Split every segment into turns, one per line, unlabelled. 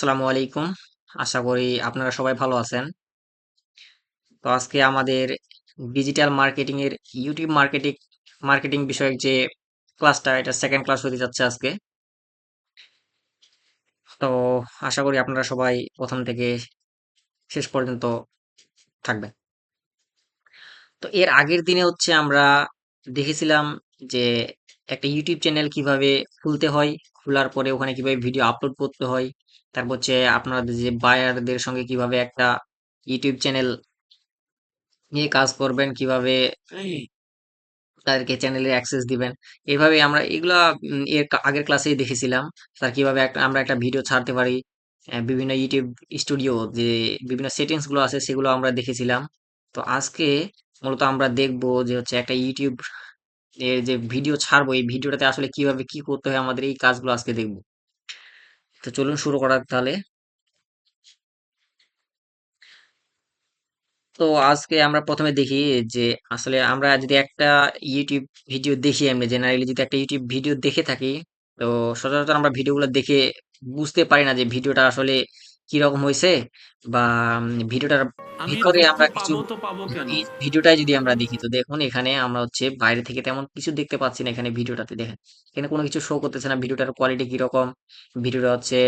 আসসালামু আলাইকুম আশা করি আপনারা সবাই ভালো আছেন তো আজকে আমাদের ডিজিটাল মার্কেটিং এর ইউটিউব মার্কেটিং মার্কেটিং বিষয়ক যে ক্লাসটা এটা সেকেন্ড ক্লাস হতে যাচ্ছে আজকে তো আশা করি আপনারা সবাই প্রথম থেকে শেষ পর্যন্ত থাকবেন তো এর আগের দিনে হচ্ছে আমরা দেখেছিলাম যে একটা ইউটিউব চ্যানেল কিভাবে খুলতে হয় খোলার পরে ওখানে কিভাবে ভিডিও আপলোড করতে হয় তারপর হচ্ছে আপনাদের যে বায়ারদের সঙ্গে কিভাবে একটা ইউটিউব চ্যানেল নিয়ে কাজ করবেন কিভাবে তাদেরকে চ্যানেলে অ্যাক্সেস দিবেন এভাবে আমরা এগুলা এর আগের ক্লাসেই দেখেছিলাম তার কিভাবে একটা আমরা একটা ভিডিও ছাড়তে পারি বিভিন্ন ইউটিউব স্টুডিও যে বিভিন্ন সেটিংস গুলো আছে সেগুলো আমরা দেখেছিলাম তো আজকে মূলত আমরা দেখব যে হচ্ছে একটা ইউটিউব এর যে ভিডিও ছাড়বো এই ভিডিওটাতে আসলে কিভাবে কি করতে হয় আমাদের এই কাজগুলো আজকে দেখবো তো চলুন শুরু করার তাহলে তো আজকে আমরা প্রথমে দেখি যে আসলে আমরা যদি একটা ইউটিউব ভিডিও দেখি এমনি জেনারেলি যদি একটা ইউটিউব ভিডিও দেখে থাকি তো সচরাচর আমরা ভিডিওগুলো দেখে বুঝতে পারি না যে ভিডিওটা আসলে কিরকম হয়েছে বা ভিডিওটার ভিতরে আমরা কিছু ভিডিওটাই যদি আমরা দেখি তো দেখুন এখানে আমরা হচ্ছে বাইরে থেকে তেমন কিছু দেখতে পাচ্ছি না এখানে ভিডিওটাতে দেখেন এখানে কোনো কিছু শো করতেছে না ভিডিওটার কোয়ালিটি কিরকম ভিডিওটা হচ্ছে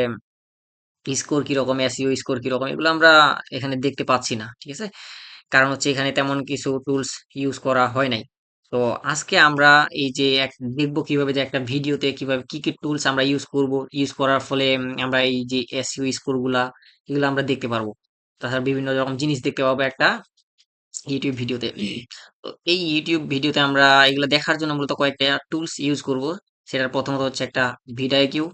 স্কোর কিরকম এসিও স্কোর কিরকম এগুলো আমরা এখানে দেখতে পাচ্ছি না ঠিক আছে কারণ হচ্ছে এখানে তেমন কিছু টুলস ইউজ করা হয় নাই তো আজকে আমরা এই যে এক দেখবো কিভাবে যে একটা ভিডিওতে কিভাবে কি কি টুলস আমরা ইউজ করব ইউজ করার ফলে আমরা এই যে এসইও e গুলা এগুলো আমরা দেখতে পারবো তাছাড়া বিভিন্ন রকম জিনিস দেখতে পাবো একটা ইউটিউব ভিডিওতে তো এই ইউটিউব ভিডিওতে আমরা এগুলো দেখার জন্য মূলত কয়েকটা টুলস ইউজ করব সেটার প্রথমত হচ্ছে একটা ভিডিও কিউ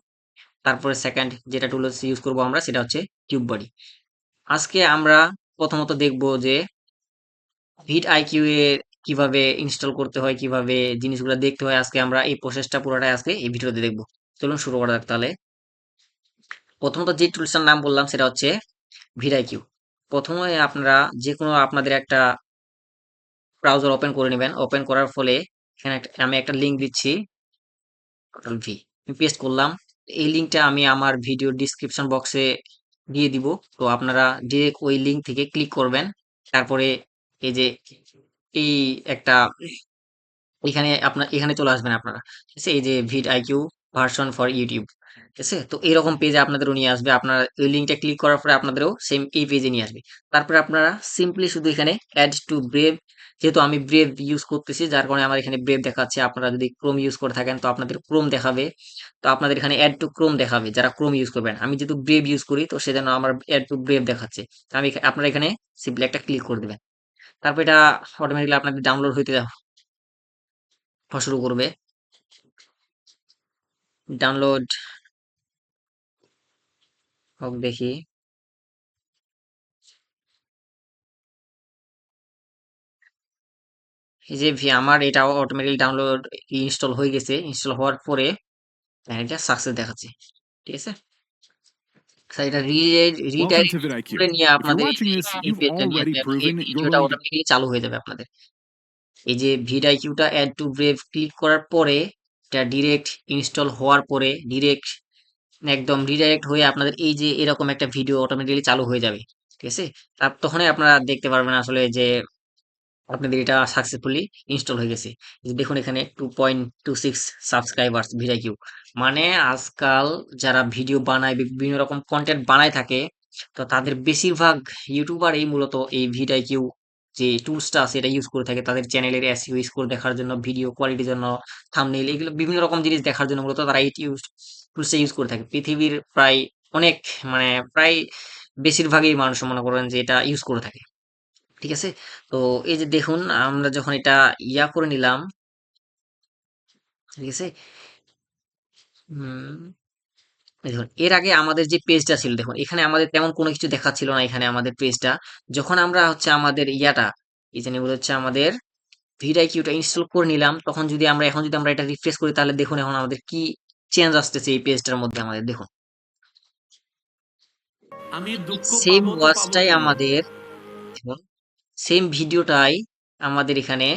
তারপরে সেকেন্ড যেটা টুলস ইউজ করব আমরা সেটা হচ্ছে টিউব বডি আজকে আমরা প্রথমত দেখব যে ভিড আইকিউ এর কিভাবে ইনস্টল করতে হয় কিভাবে জিনিসগুলো দেখতে হয় আজকে আমরা এই প্রসেসটা পুরোটাই আজকে এই ভিডিওতে দেখবো চলুন শুরু করা যাক তাহলে প্রথমত যে টুলসটার নাম বললাম সেটা হচ্ছে ভিডাই কিউ প্রথমে আপনারা যে কোনো আপনাদের একটা ব্রাউজার ওপেন করে নেবেন ওপেন করার ফলে এখানে আমি একটা লিঙ্ক দিচ্ছি ভি আমি পেস্ট করলাম এই লিঙ্কটা আমি আমার ভিডিও ডিসক্রিপশন বক্সে দিয়ে দিব তো আপনারা ডিরেক্ট ওই লিঙ্ক থেকে ক্লিক করবেন তারপরে এই যে এই একটা এখানে আপনার এখানে চলে আসবেন আপনারা ঠিক আছে এই যে VidIQ version for YouTube ঠিক আছে তো এরকম পেজে আপনাদেরও নিয়ে আসবে আপনারা ওই লিঙ্কটা ক্লিক করার পরে আপনাদেরও সেম এই পেজে নিয়ে আসবে তারপরে আপনারা সিম্পলি শুধু এখানে অ্যাড টু ব্রেভ যেহেতু আমি ব্রেভ ইউজ করতেছি যার কারণে আমার এখানে ব্রেভ দেখাচ্ছে আপনারা যদি ক্রোম ইউজ করে থাকেন তো আপনাদের ক্রোম দেখাবে তো আপনাদের এখানে অ্যাড টু ক্রোম দেখাবে যারা ক্রোম ইউজ করবেন আমি যেহেতু ব্রেভ ইউজ করি তো সেজন্য আমার অ্যাড টু ব্রেভ দেখাচ্ছে তো আমি আপনারা এখানে সিম্পলি একটা ক্লিক করে দেবেন তারপর এটা অটোমেটিকলি আপনাদের ডাউনলোড হইতে শুরু করবে ডাউনলোড হোক দেখি এই যে আমার এটা অটোমেটিক ডাউনলোড ইনস্টল হয়ে গেছে ইনস্টল হওয়ার পরে এটা সাকসেস দেখাচ্ছে ঠিক আছে চালু হয়ে যাবে আপনাদের এই যে ভিডাইকিউটা অ্যাড টু ব্রেভ ক্লিক করার পরে এটা ডিরেক্ট ইনস্টল হওয়ার পরে ডিরেক্ট একদম রিডাইরেক্ট হয়ে আপনাদের এই যে এরকম একটা ভিডিও অটোমেটিক্যালি চালু হয়ে যাবে ঠিক আছে তার তখনই আপনারা দেখতে পারবেন আসলে যে আপনাদের এটা সাকসেসফুলি ইনস্টল হয়ে গেছে দেখুন এখানে two point two six subscribers vidIQ মানে আজকাল যারা ভিডিও বানায় বিভিন্ন রকম কন্টেন্ট বানায় থাকে তো তাদের বেশিরভাগ ইউটিউবারই মূলত এই ভিডিও কিউ যে টুলসটা আছে এটা ইউজ করে থাকে তাদের চ্যানেলের এসিও স্কোর দেখার জন্য ভিডিও কোয়ালিটির জন্য থামনেল এগুলো বিভিন্ন রকম জিনিস দেখার জন্য মূলত তারা এই ইউজ টুলসটা ইউজ করে থাকে পৃথিবীর প্রায় অনেক মানে প্রায় বেশিরভাগই মানুষ মনে করেন যে এটা ইউজ করে থাকে ঠিক আছে তো এই যে দেখুন আমরা যখন এটা ইয়া করে নিলাম ঠিক আছে দেখুন এর আগে আমাদের যে পেজটা ছিল দেখুন এখানে আমাদের তেমন কোনো কিছু দেখাচ্ছিল না এখানে আমাদের পেজটা যখন আমরা হচ্ছে আমাদের ইয়াটা ইজানি বলে হচ্ছে আমাদের কিউটা ইনস্টল করে নিলাম তখন যদি আমরা এখন যদি আমরা এটা রিফ্রেশ করি তাহলে দেখুন এখন আমাদের কি চেঞ্জ আসতেছে এই পেজটার মধ্যে আমাদের দেখুন আমি সেম ওয়াচটাই আমাদের দেখুন সেম ভিডিওটাই আমাদের এখানে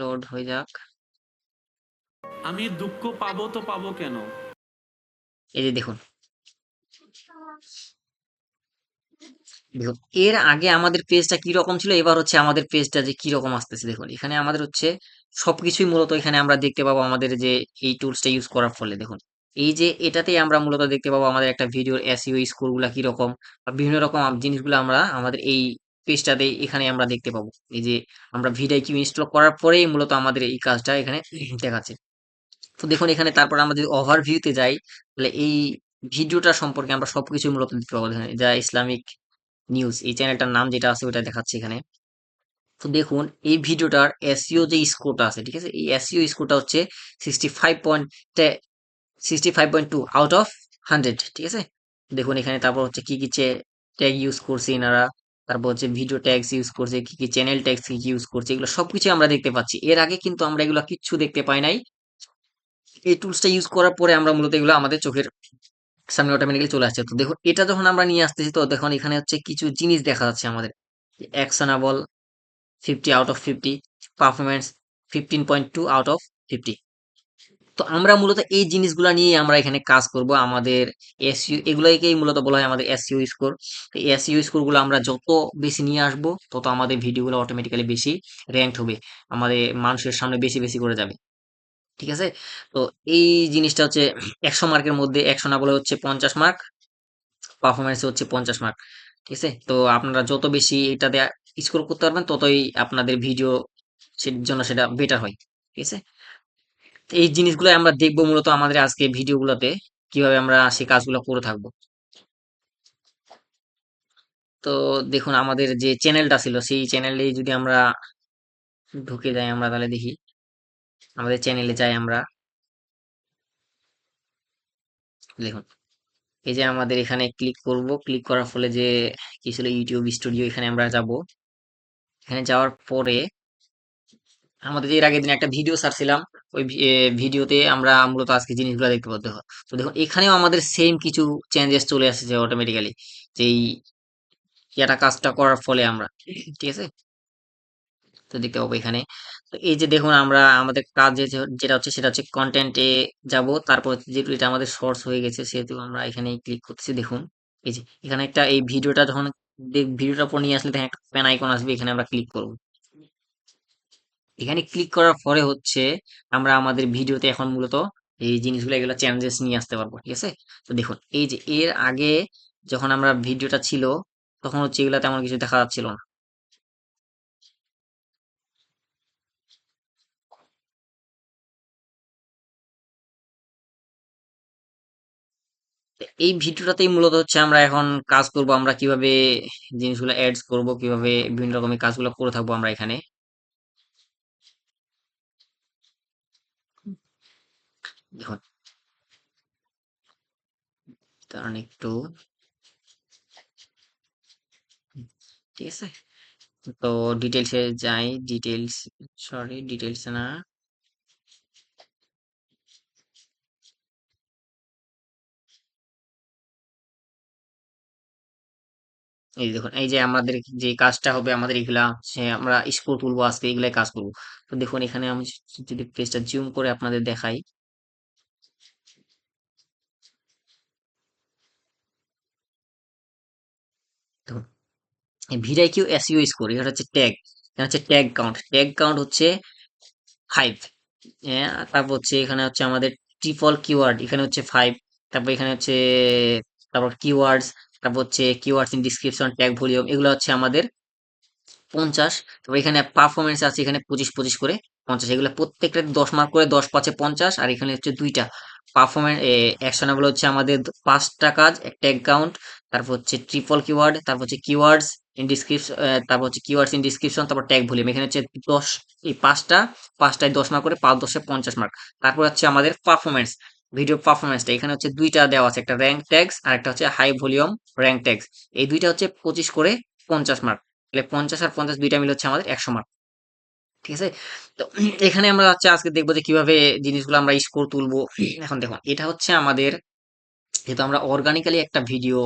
লোড হয়ে যাক আমি দুঃখ পাবো তো পাবো কেন এই যে দেখুন দেখুন এর আগে আমাদের পেজটা কি রকম ছিল এবার হচ্ছে আমাদের পেজটা যে কি রকম আসতেছে দেখুন এখানে আমাদের হচ্ছে সবকিছুই মূলত এখানে আমরা দেখতে পাবো আমাদের যে এই টুলসটা ইউজ করার ফলে দেখুন এই যে এটাতেই আমরা মূলত দেখতে পাবো আমাদের একটা ভিডিওর এসইও স্কোরগুলো কি রকম বা বিভিন্ন রকম জিনিসগুলো আমরা আমাদের এই পেজটাতে এখানে আমরা দেখতে পাবো এই যে আমরা ভিডিও কিউ ইনস্টল করার পরেই মূলত আমাদের এই কাজটা এখানে দেখাচ্ছে তো দেখুন এখানে তারপর আমরা যদি ওভারভিউতে যাই তাহলে এই ভিডিওটা সম্পর্কে আমরা সবকিছু মূলত দেখতে পাবো যা ইসলামিক নিউজ এই চ্যানেলটার নাম যেটা আছে ওটা দেখাচ্ছে এখানে তো দেখুন এই ভিডিওটার এসিও e যে স্কোরটা আছে ঠিক আছে এই এসিও স্কোরটা e হচ্ছে sixty five point sixty five point two out of hundred ঠিক আছে দেখুন এখানে তারপর হচ্ছে কি কি ট্যাগ ইউজ করছে এনারা তারপর হচ্ছে ভিডিও ট্যাগস ইউজ করছে কি কি চ্যানেল ট্যাগস কি কি ইউজ করছে এগুলো সবকিছু আমরা দেখতে পাচ্ছি এর আগে কিন্তু আমরা এগুলো কিচ্ছু দেখতে পাই নাই এই টুলসটা ইউজ করার পরে আমরা মূলত এগুলো আমাদের চোখের সামনে অটোমেটিক্যালি চলে আসছে তো দেখুন এটা যখন আমরা নিয়ে আসতেছি তো দেখুন এখানে হচ্ছে কিছু জিনিস দেখা যাচ্ছে আমাদের actionable fifty out of fifty performance fifteen point two out of fifty তো আমরা মূলত এই জিনিসগুলো নিয়ে আমরা এখানে কাজ করব আমাদের এসইউ এগুলোকেই মূলত বলা হয় আমাদের এসইউ স্কোর এই এসইউ স্কোরগুলো আমরা যত বেশি নিয়ে আসব তত আমাদের ভিডিওগুলো অটোমেটিক্যালি বেশি র্যাঙ্ক হবে আমাদের মানুষের সামনে বেশি বেশি করে যাবে ঠিক আছে তো এই জিনিসটা হচ্ছে একশো মার্কের মধ্যে একশো না বলে হচ্ছে পঞ্চাশ মার্ক পারফরমেন্স হচ্ছে পঞ্চাশ মার্ক ঠিক আছে তো আপনারা যত বেশি এটাতে স্কোর করতে পারবেন ততই আপনাদের ভিডিও জন্য সেটা বেটার হয় ঠিক আছে এই জিনিসগুলো আমরা দেখব মূলত আমাদের আজকে ভিডিওগুলোতে কিভাবে আমরা সেই কাজগুলো করে থাকবো তো দেখুন আমাদের যে চ্যানেলটা ছিল সেই চ্যানেলে যদি আমরা ঢুকে যাই আমরা তাহলে দেখি আমাদের চ্যানেলে যাই আমরা দেখুন এই যে আমাদের এখানে ক্লিক করব ক্লিক করার ফলে যে কি ছিল ইউটিউব স্টুডিও এখানে আমরা যাব এখানে যাওয়ার পরে আমাদের যে এর আগের দিন একটা ভিডিও সারছিলাম ওই ভিডিওতে আমরা মূলত আজকে জিনিসগুলো দেখতে পাতে হয় তো দেখুন এখানেও আমাদের সেম কিছু চেঞ্জেস চলে আসছে অটোমেটিক্যালি যে ইয়াটা কাজটা করার ফলে আমরা ঠিক আছে তো দেখতে পাবো এখানে এই যে দেখুন আমরা আমাদের কাজ যেটা হচ্ছে সেটা হচ্ছে কন্টেন্টে যাব তারপর যেহেতু এটা আমাদের সোর্স হয়ে গেছে সেহেতু আমরা এখানে ক্লিক করতেছি দেখুন এই যে এখানে একটা এই ভিডিওটা যখন ভিডিওটার উপর নিয়ে আসলে দেখেন একটা প্যান আইকন আসবে এখানে আমরা ক্লিক করব এখানে ক্লিক করার পরে হচ্ছে আমরা আমাদের ভিডিওতে এখন মূলত এই জিনিসগুলো এগুলো চেঞ্জেস নিয়ে আসতে পারবো ঠিক আছে তো দেখুন এই যে এর আগে যখন আমরা ভিডিওটা ছিল তখন হচ্ছে এগুলো তেমন কিছু দেখা যাচ্ছিল না এই ভিডিওটাতেই মূলত হচ্ছে আমরা এখন কাজ করব আমরা কিভাবে জিনিসগুলো অ্যাডস করব কিভাবে বিভিন্ন রকমের কাজগুলো করে থাকবো আমরা এখানে একটু ঠিক আছে তো ডিটেলসে যাই ডিটেলস সরি ডিটেলস না এই দেখুন এই যে আমাদের যে কাজটা হবে আমাদের এগুলা আমরা স্কোর তুলবো আজকে এগুলাই কাজ করবো তো দেখুন এখানে আমি যদি পেজটা জুম করে আপনাদের দেখাই ভিডাই কিউ এসইও স্কোর এটা হচ্ছে ট্যাগ এটা হচ্ছে ট্যাগ কাউন্ট ট্যাগ কাউন্ট হচ্ছে ফাইভ হ্যাঁ, তারপর হচ্ছে এখানে হচ্ছে আমাদের ট্রিপল কিওয়ার্ড এখানে হচ্ছে ফাইভ তারপর এখানে হচ্ছে তারপর কিওয়ার্ডস তারপর হচ্ছে keywords in description tag volume এগুলো হচ্ছে আমাদের পঞ্চাশ তারপর এখানে পারফরমেন্স আছে এখানে পঁচিশ পঁচিশ করে পঞ্চাশ এগুলো প্রত্যেকটা দশ মার্ক করে দশ পাঁচে পঞ্চাশ আর এখানে হচ্ছে দুইটা পারফরমেন্স অ্যাকশনেবল হচ্ছে আমাদের পাঁচটা কাজ একটা অ্যাকাউন্ট তারপর হচ্ছে ট্রিপল কিওয়ার্ড তারপর হচ্ছে কিওয়ার্ডস ইন ডিসক্রিপশন তারপর হচ্ছে কিওয়ার্ডস ইন ডিসক্রিপশন তারপর ট্যাগ ভলিউম এখানে হচ্ছে দশ এই পাঁচটা পাঁচটায় দশ মার্ক করে পাঁচ দশে পঞ্চাশ মার্ক তারপর হচ্ছে আমাদের পারফরমেন্স ভিডিও পারফরমেন্সটা এখানে হচ্ছে দুইটা দেওয়া আছে একটা র্যাঙ্ক ট্যাক্স আর একটা হচ্ছে হাই ভলিউম র্যাঙ্ক ট্যাক্স এই দুইটা হচ্ছে পঁচিশ করে পঞ্চাশ মার্ক তাহলে পঞ্চাশ আর পঞ্চাশ দুইটা মিলে হচ্ছে আমাদের একশো মার্ক ঠিক আছে তো এখানে আমরা হচ্ছে আজকে দেখবো যে কিভাবে জিনিসগুলো আমরা স্কোর তুলবো এখন দেখুন এটা হচ্ছে আমাদের যেহেতু আমরা অর্গানিক্যালি একটা ভিডিও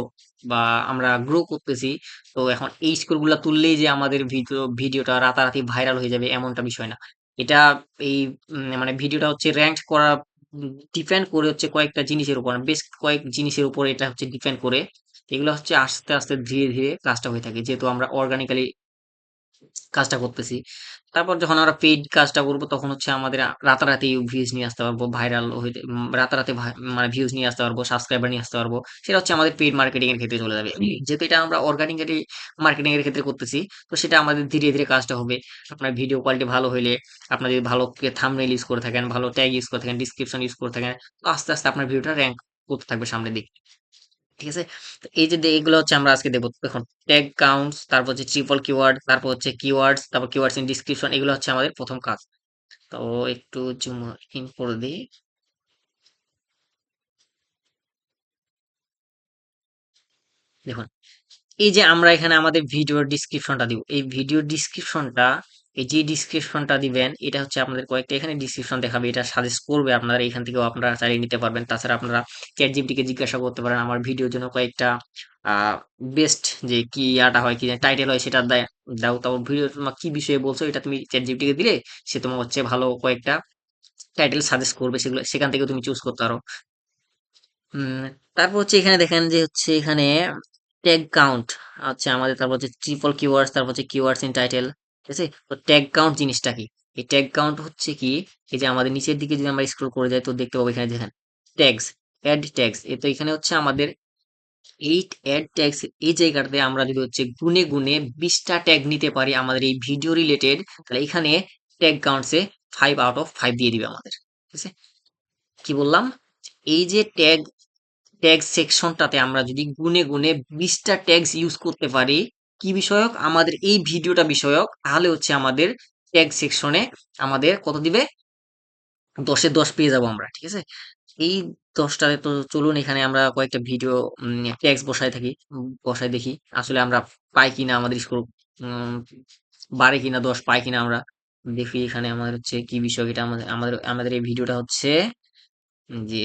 বা আমরা গ্রো করতেছি তো এখন এই স্কোরগুলো তুললেই যে আমাদের ভিডিও ভিডিওটা রাতারাতি ভাইরাল হয়ে যাবে এমনটা বিষয় না এটা এই মানে ভিডিওটা হচ্ছে র্যাঙ্ক করা ডিপেন্ড করে হচ্ছে কয়েকটা জিনিসের উপর বেশ কয়েক জিনিসের উপর এটা হচ্ছে ডিপেন্ড করে এগুলো হচ্ছে আস্তে আস্তে ধীরে ধীরে কাজটা হয়ে থাকে যেহেতু আমরা অর্গানিক্যালি কাজটা করতেছি তারপর যখন আমরা পেইড কাজটা করবো তখন হচ্ছে আমাদের রাতারাতি ভিউজ নিয়ে আসতে পারবো ভাইরাল হইতে রাতারাতি মানে ভিউজ নিয়ে আসতে পারবো সাবস্ক্রাইবার নিয়ে আসতে পারবো সেটা হচ্ছে আমাদের পেইড মার্কেটিং এর ক্ষেত্রে চলে যাবে যেহেতু এটা আমরা অর্গানিক মার্কেটিং এর ক্ষেত্রে করতেছি তো সেটা আমাদের ধীরে ধীরে কাজটা হবে আপনার ভিডিও কোয়ালিটি ভালো হইলে আপনার যদি ভালো থামনেল ইউজ করে থাকেন ভালো ট্যাগ ইউজ করে থাকেন ডিসক্রিপশন ইউজ করে থাকেন তো আস্তে আস্তে আপনার ভিডিওটা র্যাঙ্ক করতে থাকবে সামনের দিকে ঠিক আছে এই যে এগুলো হচ্ছে আমরা আজকে দেবো দেখুন ট্যাগ কাউন্টস তারপর হচ্ছে ট্রিপল কিওয়ার্ড তারপর হচ্ছে কিওয়ার্ডস তারপর কিওয়ার্ডস ইন ডিসক্রিপশন এগুলো হচ্ছে আমাদের প্রথম কাজ তো একটু জুম ইন করে দিই দেখুন এই যে আমরা এখানে আমাদের ভিডিওর ডিসক্রিপশনটা দিব এই ভিডিও ডিসক্রিপশনটা এই যে ডিসক্রিপশনটা দিবেন এটা হচ্ছে আপনাদের কয়েকটা এখানে ডিসক্রিপশন দেখাবে এটা সাজেস্ট করবে আপনারা এখান থেকেও আপনারা চালিয়ে নিতে পারবেন তাছাড়া আপনারা চ্যাট জিপিটিকে জিজ্ঞাসা করতে পারেন আমার ভিডিওর জন্য কয়েকটা বেস্ট যে কি ইয়াটা হয় কি টাইটেল হয় সেটা দেয় দাও তারপর ভিডিও তোমার কি বিষয়ে বলছো এটা তুমি চ্যাট জিপিটিকে দিলে সে তোমার হচ্ছে ভালো কয়েকটা টাইটেল সাজেস্ট করবে সেগুলো সেখান থেকে তুমি চুজ করতে পারো তারপর হচ্ছে এখানে দেখেন যে হচ্ছে এখানে ট্যাগ কাউন্ট হচ্ছে আমাদের তারপর হচ্ছে ট্রিপল কিওয়ার্ডস তারপর হচ্ছে কিওয়ার্ডস ইন টাইটেল ঠিক আছে তো ট্যাগ কাউন্ট জিনিসটা কি এই ট্যাগ কাউন্ট হচ্ছে কি এই যে আমাদের নিচের দিকে যদি আমরা স্ক্রোল করে যাই তো দেখতে পাবো এখানে দেখেন ট্যাগস অ্যাড ট্যাগস এ তো এখানে হচ্ছে আমাদের এই অ্যাড ট্যাগস এই জায়গাটাতে আমরা যদি হচ্ছে গুনে গুনে বিশটা ট্যাগ নিতে পারি আমাদের এই ভিডিও রিলেটেড তাহলে এখানে ট্যাগ কাউন্টসে ফাইভ আউট অফ ফাইভ দিয়ে দিবে আমাদের ঠিক আছে কি বললাম এই যে ট্যাগ ট্যাগ সেকশনটাতে আমরা যদি গুনে গুনে বিশটা ট্যাগস ইউজ করতে পারি কি বিষয়ক আমাদের এই ভিডিওটা বিষয়ক তাহলে হচ্ছে আমাদের ট্যাগ সেকশনে আমাদের কত দিবে দশে দশ পেয়ে যাবো আমরা ঠিক আছে এই দশটা তো চলুন এখানে আমরা কয়েকটা ভিডিও ট্যাক্স বসায় থাকি বসায় দেখি আসলে আমরা পাই কিনা আমাদের স্কুল বাড়ে কিনা দশ পাই কিনা আমরা দেখি এখানে আমাদের হচ্ছে কি বিষয় এটা আমাদের আমাদের আমাদের এই ভিডিওটা হচ্ছে যে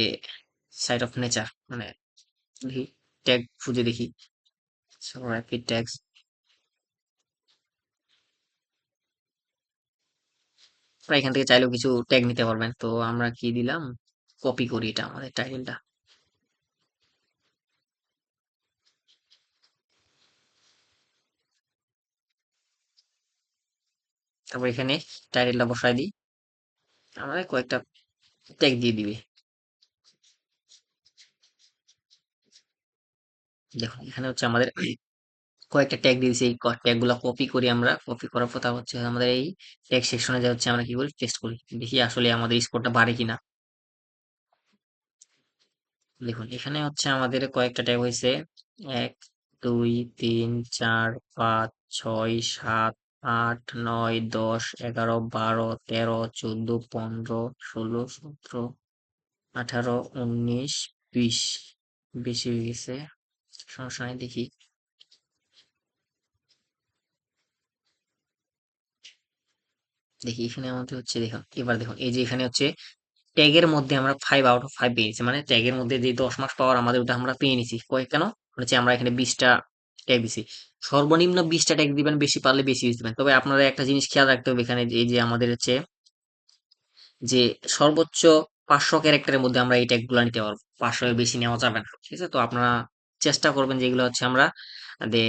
সাইড অফ নেচার মানে দেখি ট্যাগ খুঁজে দেখি ট্যাক্স আপনারা এখান থেকে চাইলেও কিছু ট্যাগ নিতে পারবেন তো আমরা কি দিলাম কপি করি এটা আমাদের টাইটেলটা তারপর এখানে টাইটেলটা বসাই দিই আমাদের কয়েকটা ট্যাগ দিয়ে দিবে দেখুন এখানে হচ্ছে আমাদের কয়েকটা ট্যাগ দিয়ে দিচ্ছি এই ট্যাগগুলো কপি করি আমরা কপি করার পর তা হচ্ছে আমাদের এই ট্যাগ সেকশনে যা হচ্ছে আমরা কি করি টেস্ট করি দেখি আসলে আমাদের স্কোরটা বাড়ে কিনা দেখুন এখানে হচ্ছে আমাদের কয়েকটা ট্যাগ হয়েছে এক দুই তিন চার পাঁচ ছয় সাত আট নয় দশ এগারো বারো তেরো চোদ্দ পনেরো ষোলো সতেরো আঠারো উনিশ বিশ বেশি হয়ে গেছে সমস্যা দেখি দেখি এখানে আমাদের হচ্ছে দেখো এবার দেখুন এই যে এখানে হচ্ছে ট্যাগের মধ্যে আমরা ফাইভ আউট অফ ফাইভ পেয়েছি মানে ট্যাগের মধ্যে যে দশ মাস পাওয়ার আমাদের ওটা আমরা পেয়ে নিছি কয়েক কেন হচ্ছে আমরা এখানে বিশটা ট্যাগ দিছি সর্বনিম্ন বিশটা ট্যাগ দিবেন বেশি পারলে বেশি দিবেন তবে আপনারা একটা জিনিস খেয়াল রাখতে হবে এখানে এই যে আমাদের হচ্ছে যে সর্বোচ্চ পাঁচশো ক্যারেক্টারের মধ্যে আমরা এই ট্যাগগুলো নিতে পারবো পাঁচশো বেশি নেওয়া যাবে না ঠিক আছে তো আপনারা চেষ্টা করবেন যেগুলো হচ্ছে আমরা যে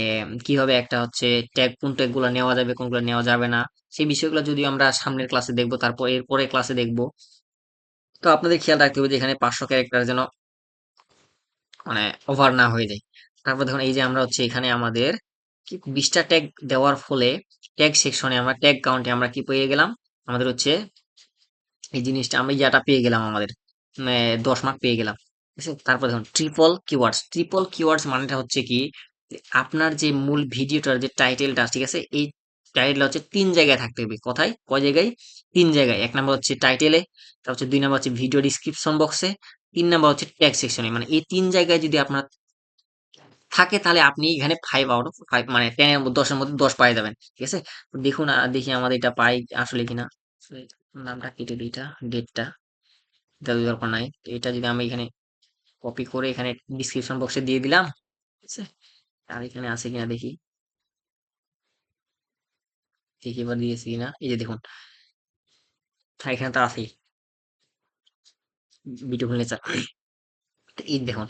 কিভাবে একটা হচ্ছে ট্যাগ কোন ট্যাগগুলো নেওয়া যাবে কোনগুলো নেওয়া যাবে না সেই বিষয়গুলো যদি আমরা সামনের ক্লাসে দেখবো তারপর এরপরে ক্লাসে দেখব তো আপনাদের খেয়াল রাখতে হবে যে এখানে পাঁচশো ক্যারেক্টার যেন মানে ওভার না হয়ে যায় তারপর দেখুন এই যে আমরা হচ্ছে এখানে আমাদের কি বিশটা ট্যাগ দেওয়ার ফলে ট্যাগ সেকশনে আমরা ট্যাগ কাউন্টে আমরা কি পেয়ে গেলাম আমাদের হচ্ছে এই জিনিসটা আমি ইয়াটা পেয়ে গেলাম আমাদের মানে দশ মার্ক পেয়ে গেলাম তারপর দেখুন ট্রিপল কিওয়ার্ডস ট্রিপল কিওয়ার্ডস মানেটা হচ্ছে কি আপনার যে মূল ভিডিওটার যে টাইটেলটা ঠিক আছে এই টাইটেলটা হচ্ছে তিন জায়গায় থাকতে হবে কোথায় কয় জায়গায় তিন জায়গায় এক নাম্বার হচ্ছে টাইটেলে তারপর হচ্ছে দুই নাম্বার হচ্ছে ভিডিও ডিসক্রিপশন বক্সে তিন নাম্বার হচ্ছে ট্যাগ সেকশনে মানে এই তিন জায়গায় যদি আপনার থাকে তাহলে আপনি এখানে ফাইভ আউট অফ ফাইভ মানে টেন দশের মধ্যে দশ পাই যাবেন ঠিক আছে তো দেখুন দেখি আমাদের এটা পাই আসলে কিনা নামটা কেটে দিই এটা ডেটটা দরকার নাই এটা যদি আমি এখানে কপি করে এখানে ডিসক্রিপশন বক্সে দিয়ে দিলাম ঠিক আছে আর এখানে আছে কিনা দেখি দেখি এবার দিয়েছি কিনা এই যে দেখুন এখানে তো আছেই বিউটিফুল নেচার এই দেখুন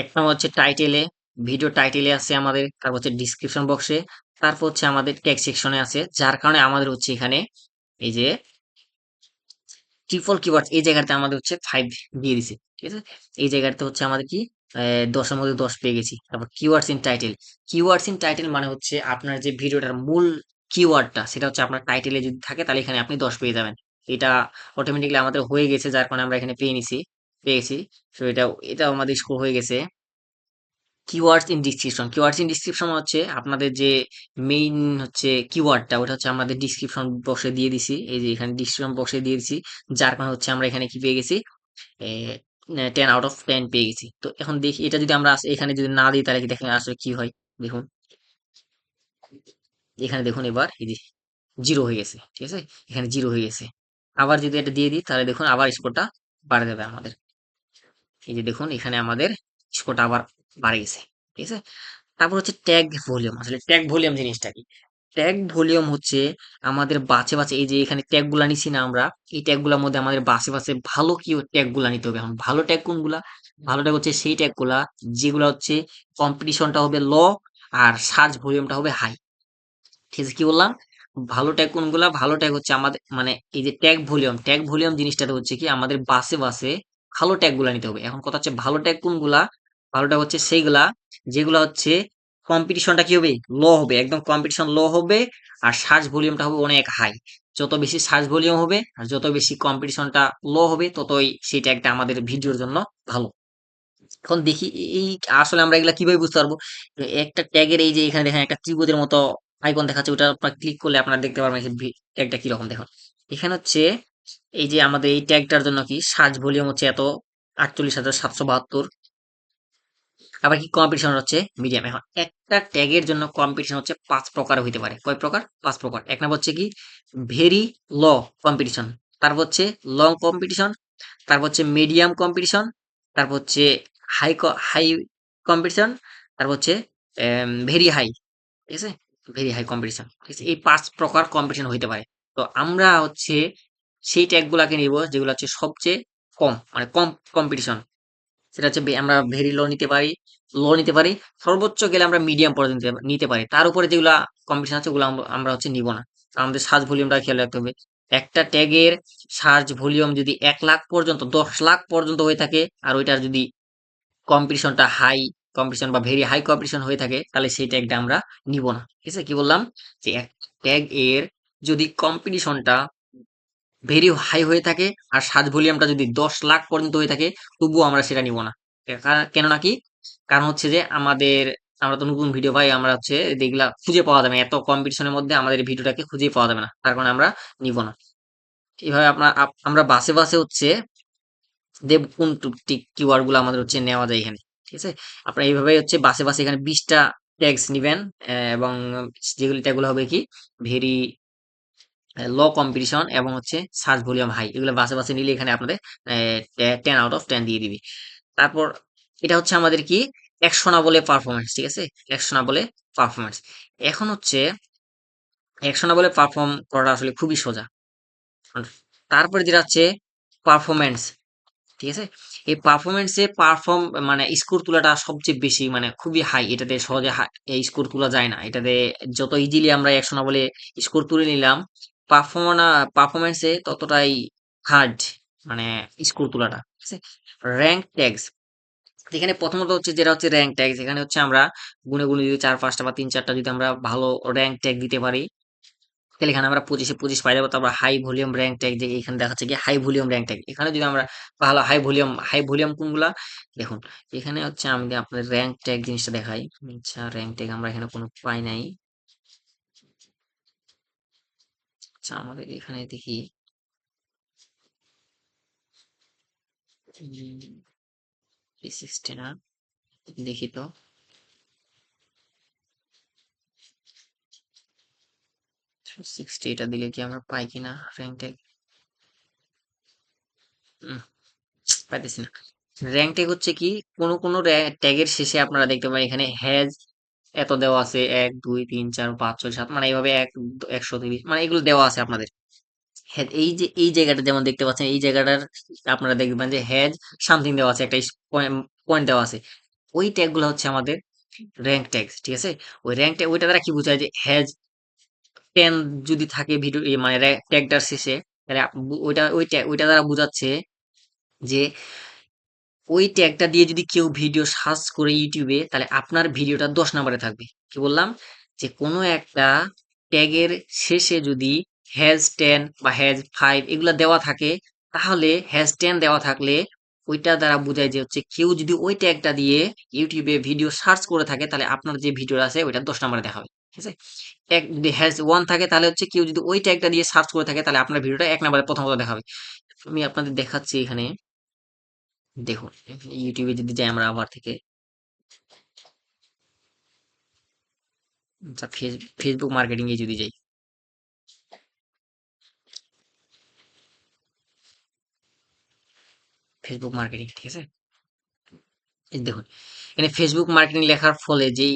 এক নম্বর হচ্ছে টাইটেলে ভিডিও টাইটেলে আছে আমাদের তারপর হচ্ছে ডিসক্রিপশন বক্সে তারপর হচ্ছে আমাদের ট্যাগ সেকশনে আছে যার কারণে আমাদের হচ্ছে এখানে এই যে ট্রিপল কিওয়ার্ড এই জায়গাতে আমাদের হচ্ছে ফাইভ দিয়ে দিছে ঠিক আছে এই জায়গাটাতে হচ্ছে আমাদের কি দশের মধ্যে দশ পেয়ে গেছি তারপর keywords in title keywords in title মানে হচ্ছে আপনার যে ভিডিওটার মূল কিওয়ার্ডটা সেটা হচ্ছে আপনার টাইটেলে যদি থাকে তাহলে এখানে আপনি দশ পেয়ে যাবেন এটা অটোমেটিকলি আমাদের হয়ে গেছে যার কারণে আমরা এখানে পেয়ে নিছি পেয়েছি সো এটা এটা আমাদের স্কোর হয়ে গেছে keywords in description keywords in description হচ্ছে আপনাদের যে মেইন হচ্ছে কিওয়ার্ডটা ওটা হচ্ছে আমাদের ডিসক্রিপশন বক্সে দিয়ে দিছি এই যে এখানে ডিসক্রিপশন বক্সে দিয়ে দিছি যার কারণে হচ্ছে আমরা এখানে কি পেয়ে গেছি টেন আউট অফ টেন পেয়ে গেছি তো এখন দেখি এটা যদি আমরা এখানে যদি না দিই তাহলে দেখেন আসলে কি হয় দেখুন এখানে দেখুন এবার এই জিরো হয়ে গেছে ঠিক আছে এখানে জিরো হয়ে গেছে আবার যদি এটা দিয়ে দিই তাহলে দেখুন আবার স্কোরটা বাড়ে যাবে আমাদের এই যে দেখুন এখানে আমাদের স্কোরটা আবার বাড়ে গেছে ঠিক আছে তারপর হচ্ছে ট্যাগ ভলিউম আসলে ট্যাগ ভলিউম জিনিসটা কি ট্যাগ ভলিউম হচ্ছে আমাদের বাছে বাছে এই যে এখানে ট্যাগ গুলা নিছি না আমরা এই গুলার মধ্যে আমাদের বাছে বাছে ভালো কি গুলা নিতে হবে এখন ভালো ট্যাগ কোনগুলা ভালো ট্যাগ হচ্ছে সেই গুলা যেগুলা হচ্ছে কম্পিটিশনটা হবে ল আর সার্চ ভলিউমটা হবে হাই ঠিক আছে কি বললাম ভালো ট্যাগ কোনগুলা ভালো ট্যাগ হচ্ছে আমাদের মানে এই যে ট্যাগ ভলিউম ট্যাগ ভলিউম জিনিসটাতে হচ্ছে কি আমাদের বাসে বাসে ভালো গুলা নিতে হবে এখন কথা হচ্ছে ভালো ট্যাগ কোনগুলা ভালো ট্যাগ হচ্ছে সেইগুলা যেগুলো হচ্ছে কম্পিটিশনটা কি হবে লো হবে একদম কম্পিটিশন লো হবে আর সার্চ ভলিউমটা হবে অনেক হাই যত বেশি সার্চ ভলিউম হবে আর যত বেশি কম্পিটিশনটা লো হবে ততই সেটা একটা আমাদের ভিডিওর জন্য ভালো এখন দেখি এই আসলে আমরা এগুলা কিভাবে বুঝতে পারবো একটা ট্যাগের এই যে এখানে দেখেন একটা ত্রিভুজের মতো আইকন দেখাচ্ছে ওটা আপনার ক্লিক করলে আপনারা দেখতে পারবেন ট্যাগটা কিরকম দেখুন এখানে হচ্ছে এই যে আমাদের এই ট্যাগটার জন্য কি সার্চ ভলিউম হচ্ছে এত আটচল্লিশ হাজার সাতশো বাহাত্তর আবার কি কম্পিটিশন হচ্ছে মিডিয়াম এখন একটা ট্যাগের জন্য কম্পিটিশন হচ্ছে পাঁচ প্রকার হইতে পারে কয় প্রকার পাঁচ প্রকার এক নম্বর হচ্ছে কি ভেরি ল কম্পিটিশন তারপর হচ্ছে লং কম্পিটিশন তারপর হচ্ছে মিডিয়াম কম্পিটিশন তারপর হচ্ছে হাই হাই কম্পিটিশন তারপর হচ্ছে ভেরি হাই ঠিক আছে ভেরি হাই কম্পিটিশন ঠিক আছে এই পাঁচ প্রকার কম্পিটিশন হইতে পারে তো আমরা হচ্ছে সেই ট্যাগগুলোকে নিব যেগুলো হচ্ছে সবচেয়ে কম মানে কম কম্পিটিশন সেটা হচ্ছে আমরা ভেরি লো নিতে পারি লো নিতে পারি সর্বোচ্চ গেলে আমরা মিডিয়াম পর্যন্ত নিতে পারি তার উপরে যেগুলো কম্পিটিশন আছে ওগুলো আমরা হচ্ছে নিব না আমাদের সার্চ ভলিউমটা খেয়াল রাখতে হবে একটা ট্যাগের সার্চ ভলিউম যদি এক লাখ পর্যন্ত দশ লাখ পর্যন্ত হয়ে থাকে আর ওইটার যদি কম্পিটিশনটা হাই কম্পিটিশন বা ভেরি হাই কম্পিটিশন হয়ে থাকে তাহলে সেই ট্যাগটা আমরা নিব না ঠিক আছে কি বললাম যে এক ট্যাগ এর যদি কম্পিটিশনটা ভেরি হাই হয়ে থাকে আর সাজ ভলিউমটা যদি দশ লাখ পর্যন্ত হয়ে থাকে তবুও আমরা সেটা নিব না কেননা কি কারণ হচ্ছে যে আমাদের আমরা তো নতুন ভিডিও পাই আমরা হচ্ছে দেখলা খুঁজে পাওয়া যাবে এত কম্পিটিশনের মধ্যে আমাদের ভিডিওটাকে খুঁজে পাওয়া যাবে না তার কারণে আমরা নিব না এইভাবে আপনার আমরা বাসে বাসে হচ্ছে দেব কোন কিওয়ার্ড গুলো আমাদের হচ্ছে নেওয়া যায় এখানে ঠিক আছে আপনার এইভাবে হচ্ছে বাসে বাসে এখানে বিশটা ট্যাগস নিবেন এবং যেগুলি ট্যাগুলো হবে কি ভেরি ল কম্পিটিশন এবং হচ্ছে সার্চ ভলিউম হাই এগুলো বাসে বাসে নিলে এখানে আপনাদের টেন আউট অফ টেন দিয়ে দিবে তারপর এটা হচ্ছে আমাদের কি বলে পারফরমেন্স ঠিক আছে বলে পারফরমেন্স এখন হচ্ছে বলে পারফর্ম করাটা আসলে খুবই সোজা তারপরে যেটা হচ্ছে পারফরমেন্স ঠিক আছে এই পারফরমেন্সে পারফর্ম মানে স্কোর তোলাটা সবচেয়ে বেশি মানে খুবই হাই এটাতে সহজে স্কোর তোলা যায় না এটাতে যত ইজিলি আমরা একশো না বলে স্কোর তুলে নিলাম পারফর্মা পারফরমেন্সে ততটাই হার্ড মানে স্কোর তোলাটা ঠিক আছে র্যাঙ্ক ট্যাগস এখানে প্রথমত হচ্ছে যেটা হচ্ছে র্যাঙ্ক ট্যাক্স এখানে হচ্ছে আমরা গুনে গুনে যদি চার পাঁচটা বা তিন চারটা যদি আমরা ভালো র্যাঙ্ক ট্যাগ দিতে পারি তাহলে এখানে আমরা পঁচিশে পঁচিশ পাই যাবো তারপর হাই ভলিউম র্যাঙ্ক ট্যাগ যে এখানে দেখাচ্ছে কি হাই ভলিউম র্যাঙ্ক ট্যাগ এখানে যদি আমরা ভালো হাই ভলিউম হাই ভলিউম কোনগুলা দেখুন এখানে হচ্ছে আমি আপনার র্যাঙ্ক ট্যাগ জিনিসটা দেখাই আচ্ছা র্যাঙ্ক ট্যাগ আমরা এখানে কোনো পাই নাই আচ্ছা আমাদের এখানে দেখি না দেখি তো সিক্সটি এটা দিলে কি আমরা পাই কিনা র্যাঙ্ক ট্যাগ পাইতেছি না র্যাঙ্ক ট্যাগ হচ্ছে কি কোন কোন ট্যাগের শেষে আপনারা দেখতে পারেন এখানে হ্যাজ এত দেওয়া আছে এক দুই তিন চার পাঁচ ছয় সাত মানে এইভাবে এক একশো তিরিশ মানে এগুলো দেওয়া আছে আপনাদের হ্যাঁ, এই যে এই জায়গাটা যেমন দেখতে পাচ্ছেন এই জায়গাটার আপনারা দেখবেন যে হ্যাজ সামথিং দেওয়া আছে একটা পয়েন্ট দেওয়া আছে ওই ট্যাগ গুলো হচ্ছে আমাদের র্যাঙ্ক ট্যাগ ঠিক আছে ওই র্যাঙ্ক ট্যাগ ওইটা দ্বারা কি বোঝায় যে হ্যাজ টেন যদি থাকে ভিডিও মানে ট্যাগটার শেষে তাহলে ওইটা ওই ওইটা দ্বারা বোঝাচ্ছে যে ওই ট্যাগটা দিয়ে যদি কেউ ভিডিও সার্চ করে ইউটিউবে তাহলে আপনার ভিডিওটা দশ নম্বরে থাকবে কি বললাম যে কোনো একটা ট্যাগের শেষে যদি হ্যাজ টেন বা হ্যাজ ফাইভ এগুলো দেওয়া থাকে তাহলে হ্যাজ টেন দেওয়া থাকলে ওইটা দ্বারা বোঝায় যে হচ্ছে কেউ যদি ওই ট্যাগটা দিয়ে ইউটিউবে ভিডিও সার্চ করে থাকে তাহলে আপনার যে ভিডিও আছে ওইটা দশ নম্বরে দেখাবে ঠিক আছে এক যদি হ্যাজ ওয়ান থাকে তাহলে হচ্ছে কেউ যদি ওই ট্যাগটা দিয়ে সার্চ করে থাকে তাহলে আপনার ভিডিওটা এক নম্বরে প্রথমত দেখাবে আমি আপনাদের দেখাচ্ছি এখানে দেখুন ইউটিউবে যদি যাই আমরা আবার থেকে আচ্ছা, ফেসবুক মার্কেটিং এ যদি যাই ফেসবুক মার্কেটিং ঠিক আছে দেখুন এখানে ফেসবুক মার্কেটিং লেখার ফলে যেই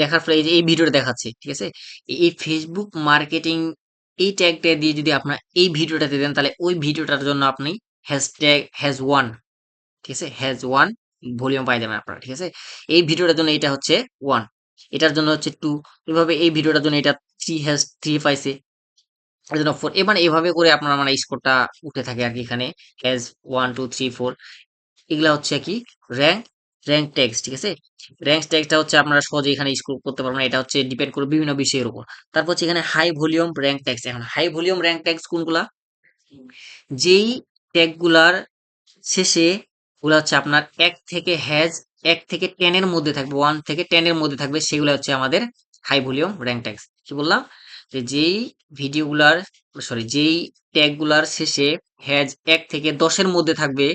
লেখার ফলে এই ভিডিওটা দেখাচ্ছে ঠিক আছে এই ফেসবুক মার্কেটিং এই ট্যাগটা দিয়ে যদি আপনার এই ভিডিওটাতে দেন তাহলে ওই ভিডিওটার জন্য আপনি হ্যাজ ট্যাগ হ্যাজ ওয়ান ঠিক আছে হ্যাজ ওয়ান ভলিউম পাই যাবেন আপনারা ঠিক আছে এই ভিডিওটার জন্য এটা হচ্ছে ওয়ান এটার জন্য হচ্ছে টু এভাবে এই ভিডিওটার জন্য এটা থ্রি হ্যাজ থ্রি পাইছে জন্য ফোর এবার এভাবে করে আপনার মানে স্কোরটা উঠে থাকে আর কি এখানে has one two three four এগুলা হচ্ছে কি র্যাঙ্ক র্যাঙ্ক ট্যাক্স ঠিক আছে র্যাঙ্ক ট্যাক্সটা হচ্ছে আপনারা সহজে এখানে স্কোর করতে পারবেন এটা হচ্ছে ডিপেন্ড করবে বিভিন্ন বিষয়ের উপর তারপর হচ্ছে এখানে হাই ভলিউম র্যাঙ্ক ট্যাক্স এখন হাই ভলিউম র্যাঙ্ক ট্যাক্স কোনগুলা যেই ট্যাগগুলার শেষে গুলো হচ্ছে আপনার এক থেকে হ্যাজ এক থেকে টেনের মধ্যে থাকবে ওয়ান থেকে টেনের মধ্যে থাকবে সেগুলো হচ্ছে আমাদের হাই ভলিউম র্যাঙ্ক ট্যাক্স কি বললাম যে যেই ভিডিওগুলার সরি যেই ট্যাগগুলার শেষে হ্যাজ এক থেকে দশের মধ্যে থাকবে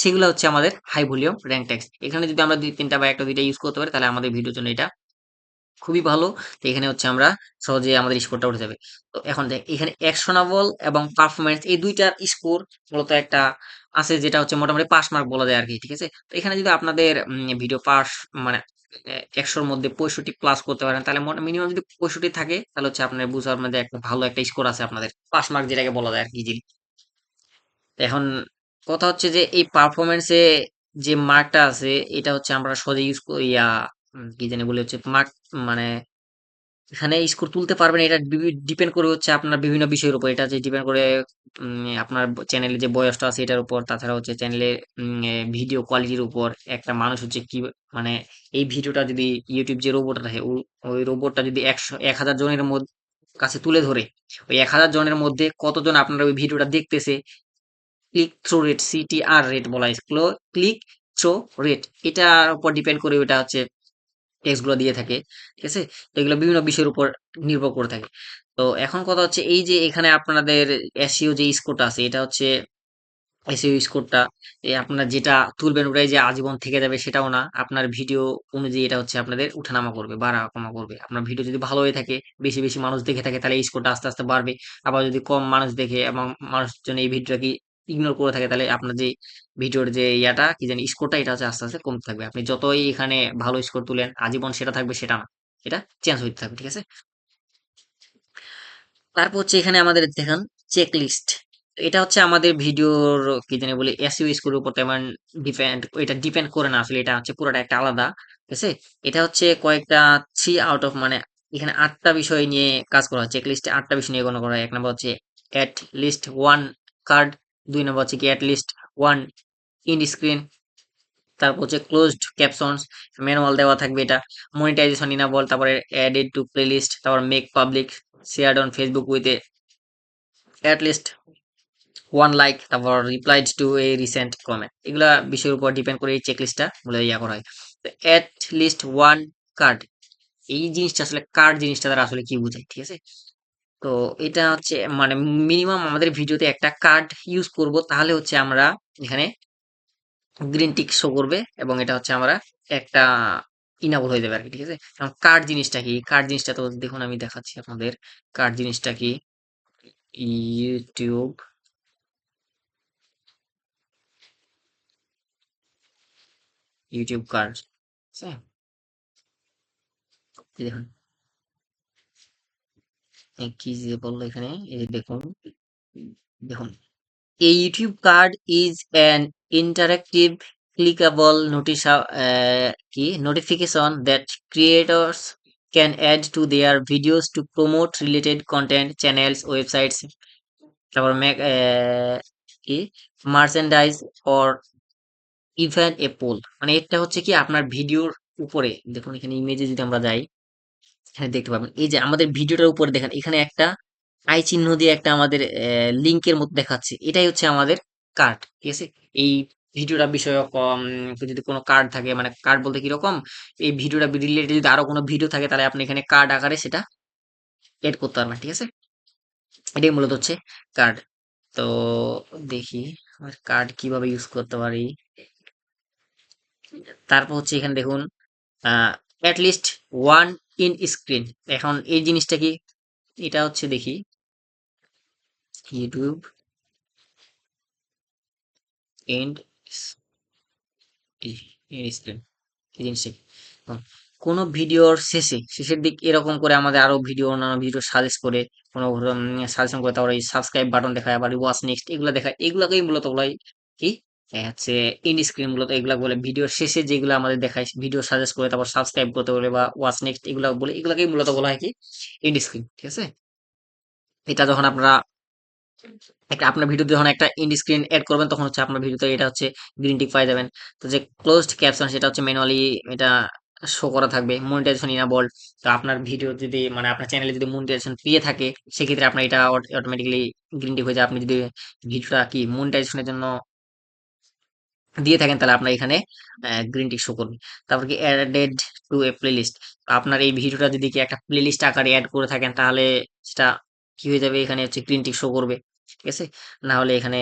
সেগুলো হচ্ছে আমাদের হাই ভলিউম র্যাঙ্ক ট্যাক্স এখানে যদি আমরা দুই তিনটা বা একটা দুইটা ইউজ করতে পারি তাহলে আমাদের ভিডিওর জন্য এটা খুবই ভালো তো এখানে হচ্ছে আমরা সহজে আমাদের স্কোরটা উঠে যাবে তো এখন দেখ এখানে অ্যাকশনাবল এবং পারফরমেন্স এই দুইটার স্কোর মূলত একটা আছে যেটা হচ্ছে মোটামুটি পাস মার্ক বলা যায় আর কি ঠিক আছে তো এখানে যদি আপনাদের ভিডিও পাস মানে একশোর মধ্যে পঁয়ষট্টি প্লাস করতে পারেন তাহলে মিনিমাম যদি পঁয়ষট্টি থাকে তাহলে হচ্ছে আপনার বুঝার মধ্যে একটা ভালো একটা স্কোর আছে আপনাদের পাস মার্ক যেটাকে বলা যায় আর কি ইজিলি এখন কথা হচ্ছে যে এই পারফরমেন্সে যে মার্কটা আছে এটা হচ্ছে আমরা সহজে ইউজ ইয়া কি জানি বলে হচ্ছে মার্ক মানে এখানে স্কোর তুলতে পারবেন এটা ডিপেন্ড করে হচ্ছে আপনার বিভিন্ন বিষয়ের উপর এটা যে ডিপেন্ড করে আপনার চ্যানেলে যে বয়সটা আছে এটার উপর তাছাড়া হচ্ছে চ্যানেলে ভিডিও কোয়ালিটির উপর একটা মানুষ হচ্ছে কি মানে এই ভিডিওটা যদি ইউটিউব যে রোবটটা থাকে ওই রোবটটা যদি একশো এক হাজার জনের মধ্যে কাছে তুলে ধরে ওই এক হাজার জনের মধ্যে কতজন আপনারা ওই ভিডিওটা দেখতেছে click through rate CTR rate বলা হয় ক্লিক থ্রো রেট এটার উপর ডিপেন্ড করে ওটা হচ্ছে টেক্সটগুলো দিয়ে থাকে ঠিক আছে তো এগুলো বিভিন্ন বিষয়ের উপর নির্ভর করে থাকে তো এখন কথা হচ্ছে এই যে এখানে আপনাদের এসিও e যে স্কোরটা আছে এটা হচ্ছে এসিও স্কোরটা e আপনার যেটা তুলবেন ওটাই যে আজীবন থেকে যাবে সেটাও না আপনার ভিডিও অনুযায়ী এটা হচ্ছে আপনাদের উঠানামা করবে বাড়া কমা করবে আপনার ভিডিও যদি ভালো হয়ে থাকে বেশি বেশি মানুষ দেখে থাকে তাহলে এই স্কোরটা আস্তে আস্তে বাড়বে আবার যদি কম মানুষ দেখে এবং মানুষজন এই ভিডিওটা কি ইগনোর করে থাকে তাহলে আপনার যে ভিডিওর যে ইয়াটা কি জানি স্কোরটা এটা হচ্ছে আস্তে আস্তে কমতে থাকবে আপনি যতই এখানে ভালো স্কোর তুলেন আজীবন সেটা থাকবে সেটা না এটা চেঞ্জ হইতে থাকবে ঠিক আছে তারপর হচ্ছে এখানে আমাদের দেখেন চেকলিস্ট এটা হচ্ছে আমাদের ভিডিওর কি জানি বলি e এসইউ স্কোরের উপর তেমন ডিপেন্ড এটা ডিপেন্ড করে না আসলে এটা হচ্ছে পুরোটা একটা আলাদা ঠিক আছে এটা হচ্ছে কয়েকটা থ্রি আউট অফ মানে এখানে আটটা বিষয় নিয়ে কাজ করা হয় চেকলিস্টে আটটা বিষয় নিয়ে গণ করা হয় এক নম্বর হচ্ছে অ্যাট লিস্ট ওয়ান কার্ড দুই নম্বর হচ্ছে কি অ্যাটলিস্ট ওয়ান ইন স্ক্রিন তারপর হচ্ছে ক্লোজড ক্যাপশনস ম্যানুয়াল দেওয়া থাকবে এটা মনিটাইজেশন ইনাবল তারপরে অ্যাডেড টু প্লে লিস্ট তারপর make public share on Facebook with a at least one like তারপর replied to a recent comment এগুলা বিষয়ের উপর ডিপেন্ড করে এই চেকলিস্টটা মূলত ইয়া করা হয় তো অ্যাট লিস্ট ওয়ান কার্ড এই জিনিসটা আসলে কার্ড জিনিসটা তারা আসলে কি বোঝায় ঠিক আছে তো এটা হচ্ছে মানে মিনিমাম আমাদের ভিডিওতে একটা কার্ড ইউজ করব তাহলে হচ্ছে আমরা এখানে গ্রিন টিক শো করবে এবং এটা হচ্ছে আমরা একটা ইনাবল হয়ে যাবে আর কি ঠিক আছে কারণ কার্ড জিনিসটা কি কার্ড জিনিসটা তো দেখুন আমি দেখাচ্ছি আপনাদের কার্ড জিনিসটা কি ইউটিউব ইউটিউব কার্ড দেখুন কি যে বললো এখানে এই দেখুন দেখুন a YouTube card is an interactive clickable notice uh, key notification that creators can add to their videos to promote related content channels websites তারপর কি merchandise or even a poll মানে এটা হচ্ছে কি আপনার ভিডিওর উপরে দেখুন এখানে ইমেজে যদি আমরা যাই এখানে দেখতে পাবেন এই যে আমাদের ভিডিওটার উপরে দেখেন এখানে একটা আই চিহ্ন দিয়ে একটা আমাদের লিঙ্কের মতো দেখাচ্ছে এটাই হচ্ছে আমাদের কার্ড ঠিক আছে এই ভিডিওটা বিষয়ক যদি কোনো কার্ড থাকে মানে কার্ড বলতে কিরকম এই ভিডিওটা রিলেটেড যদি আরো কোনো ভিডিও থাকে তাহলে আপনি এখানে কার্ড আকারে সেটা এড করতে পারবেন ঠিক আছে এটাই মূলত হচ্ছে কার্ড তো দেখি আমার কার্ড কিভাবে ইউজ করতে পারি তারপর হচ্ছে এখানে দেখুন অ্যাটলিস্ট ওয়ান ইন স্ক্রিন এখন এই জিনিসটা কি এটা হচ্ছে দেখি ইউটিউব এন্ড স্ক্রিন এই জিনিসটা কোনো ভিডিওর শেষে শেষের দিক এরকম করে আমাদের আরো ভিডিও অন্যান্য ভিডিও সাজেস্ট করে কোনো সাজেশন করে তারপরে সাবস্ক্রাইব বাটন দেখায় আবার ওয়াচ নেক্সট এগুলো দেখায় এগুলোকেই মূলত বলা হয় কি হচ্ছে ইনস্ক্রিন মূলত এগুলা বলে ভিডিওর শেষে যেগুলো আমাদের দেখায় ভিডিও সাজেস্ট করে তারপর সাবস্ক্রাইব করতে বলে বা ওয়াচ নেক্সট এগুলো বলে এগুলাকেই মূলত বলা হয় কি স্ক্রিন ঠিক আছে এটা যখন আপনারা একটা আপনার ভিডিও যখন একটা ইন স্ক্রিন এড করবেন তখন হচ্ছে আপনার ভিডিওতে এটা হচ্ছে গ্রিন টিক পাই যাবেন তো যে ক্লোজড ক্যাপশন সেটা হচ্ছে ম্যানুয়ালি এটা শো করা থাকবে মনিটাইজেশন ইনাবল তো আপনার ভিডিও যদি মানে আপনার চ্যানেলে যদি মনিটাইজেশন পেয়ে থাকে সেক্ষেত্রে আপনার এটা অটোমেটিকলি গ্রিন টিক হয়ে যায় আপনি যদি ভিডিওটা কি মনিটাইজেশনের জন্য দিয়ে থাকেন তাহলে আপনার এখানে গ্রিন টিক শো করবে তারপর কি অ্যাডেড টু এ প্লেলিস্ট আপনার এই ভিডিওটা যদি কি একটা প্লেলিস্ট আকারে অ্যাড করে থাকেন তাহলে সেটা কি হয়ে যাবে এখানে হচ্ছে গ্রিন টিক শো করবে ঠিক আছে না হলে এখানে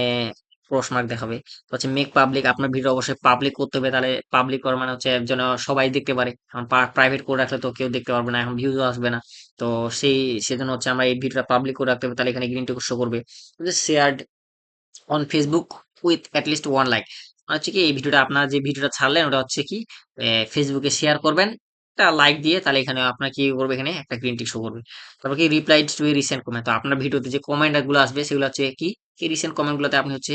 প্রশ্নার্ক দেখাবে তো হচ্ছে মেক পাবলিক আপনার ভিডিও অবশ্যই পাবলিক করতে হবে তাহলে পাবলিক করার মানে হচ্ছে যেন সবাই দেখতে পারে এখন প্রাইভেট করে রাখলে তো কেউ দেখতে পারবে না এখন ভিউজও আসবে না তো সেই সেজন্য হচ্ছে আমরা এই ভিডিওটা পাবলিক করে রাখতে হবে তাহলে এখানে গ্রিন টিক শো করবে share on Facebook with at least one like হচ্ছে কি এই ভিডিওটা আপনার যে ভিডিওটা ছাড়লেন ওটা হচ্ছে কি ফেসবুকে শেয়ার করবেন একটা লাইক দিয়ে তাহলে এখানে আপনার কি করবে এখানে একটা গ্রিন টিক শো করবে তারপর কি reply to a recent comment তো আপনার ভিডিওতে যে কমেন্টগুলো আসবে সেগুলো হচ্ছে কি এই রিসেন্ট কমেন্টগুলোতে আপনি হচ্ছে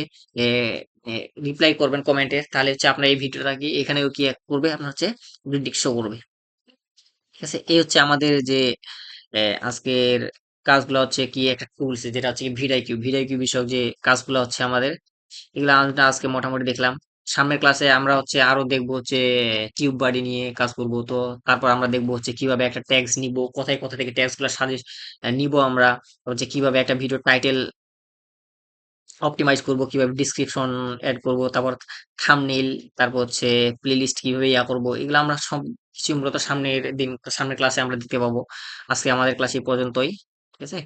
রিপ্লাই করবেন কমেন্টে তাহলে হচ্ছে আপনার এই ভিডিওটা কি এখানেও কি করবে আপনার হচ্ছে গ্রিন টিক শো করবে ঠিক আছে এই হচ্ছে আমাদের যে আজকের কাজগুলো হচ্ছে কি একটা টুলস যেটা হচ্ছে ভিডাই কিউ ভিডাই কিউ বিষয়ক যে কাজগুলো হচ্ছে আমাদের এগুলো আলোচনা আজকে মোটামুটি দেখলাম সামনের ক্লাসে আমরা হচ্ছে আরো দেখবো হচ্ছে টিউব বাড়ি নিয়ে কাজ করবো তো তারপর আমরা দেখবো হচ্ছে কিভাবে একটা ট্যাক্স নিব কোথায় কোথা থেকে ট্যাক্স গুলো সাজেস নিব আমরা হচ্ছে কিভাবে একটা ভিডিও টাইটেল অপটিমাইজ করব কিভাবে ডিসক্রিপশন অ্যাড করব তারপর থামনেল তারপর হচ্ছে প্লেলিস্ট কিভাবে ইয়া করব এগুলো আমরা সব কিছু মূলত সামনের দিন সামনের ক্লাসে আমরা দিতে পাবো আজকে আমাদের ক্লাসে পর্যন্তই ঠিক আছে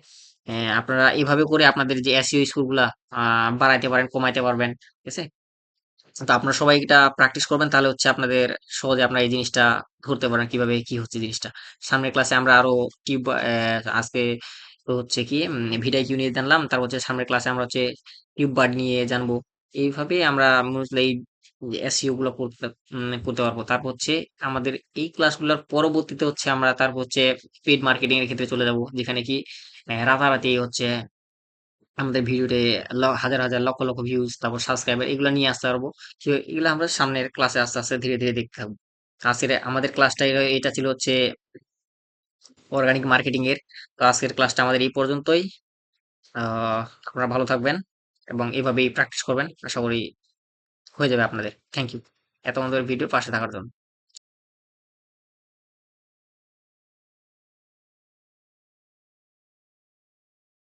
আপনারা এইভাবে করে আপনাদের যে এসিও e স্কোরগুলা বাড়াইতে পারেন কমাইতে পারবেন ঠিক আছে তো আপনারা সবাই এটা প্র্যাকটিস করবেন তাহলে হচ্ছে আপনাদের সহজে আপনারা এই জিনিসটা ধরতে পারেন কিভাবে কি হচ্ছে জিনিসটা সামনের ক্লাসে আমরা আরো টিউব আজকে হচ্ছে কি ভিডিও কিউ নিয়ে জানলাম তারপর হচ্ছে সামনের ক্লাসে আমরা হচ্ছে টিউব বার নিয়ে জানবো এইভাবে আমরা এই এসিও e গুলো করতে করতে পারবো তারপর হচ্ছে আমাদের এই ক্লাসগুলোর পরবর্তীতে হচ্ছে আমরা তারপর হচ্ছে পেড মার্কেটিং এর ক্ষেত্রে চলে যাব যেখানে কি হ্যাঁ, রাতারাতি হচ্ছে আমাদের ভিডিওতে হাজার হাজার লক্ষ লক্ষ ভিউজ তারপর সাবস্ক্রাইবার এগুলো নিয়ে আসতে পারবো এগুলো আমরা সামনের ক্লাসে আস্তে আস্তে ধীরে ধীরে দেখতে থাকবো আজকের আমাদের ক্লাসটাই এটা ছিল হচ্ছে অর্গানিক মার্কেটিং এর তো আজকের ক্লাসটা আমাদের এই পর্যন্তই আপনারা ভালো থাকবেন এবং এভাবেই প্র্যাকটিস করবেন আশা করি হয়ে যাবে আপনাদের থ্যাংক ইউ এত আমাদের ভিডিও পাশে থাকার জন্য